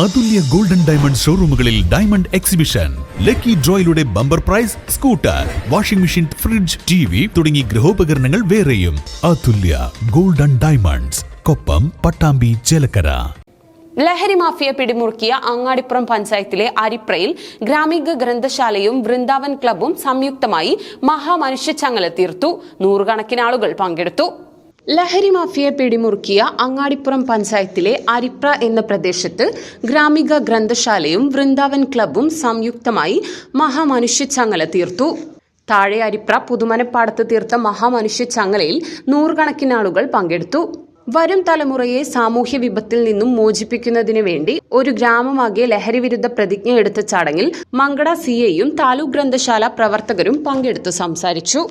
അതുല്യ golden diamond ഷോറൂമുകളിൽ diamond exhibition. Lucky ഡ്രോയിലൂടെ bumper prize scooter washing machine fridge T V തുടങ്ങി ഗൃഹോപകരണങ്ങൾ വേറെയും. Athulya golden diamonds Koppam Pattambi Chelakkara. ലഹരി mafia പിടിമുറുക്കിയ Angadipuram പഞ്ചായത്തിലെ അരിപ്രയിൽ ഗ്രാമിക ഗ്രന്ഥശാലയും വൃന്ദാവൻ ക്ലബും സംയുക്തമായി മഹാമനുഷ്യ ചങ്ങല തീർത്തു. നൂറുകണക്കിന് ആളുകൾ പങ്കെടുത്തു. ലഹരി മാഫിയെ പിടിമുറുക്കിയ അങ്ങാടിപ്പുറം പഞ്ചായത്തിലെ അരിപ്ര എന്ന പ്രദേശത്ത് ഗ്രാമിക ഗ്രന്ഥശാലയും വൃന്ദാവൻ ക്ലബും സംയുക്തമായി മഹാമനുഷ്യ ചങ്ങല തീർത്തു. താഴെ അരിപ്ര പുതുമനപ്പാടത്ത് തീർത്ത മഹാമനുഷ്യ ചങ്ങലയിൽ നൂറുകണക്കിന് ആളുകൾ പങ്കെടുത്തു. വരും തലമുറയെ സാമൂഹ്യ വിപത്തിൽ നിന്നും മോചിപ്പിക്കുന്നതിനു വേണ്ടി ഒരു ഗ്രാമമാകെ ലഹരി വിരുദ്ധ പ്രതിജ്ഞ എടുത്ത ചടങ്ങിൽ മങ്കട സി എയും താലൂക്ക് ഗ്രന്ഥശാല പ്രവർത്തകരും പങ്കെടുത്തു സംസാരിച്ചു.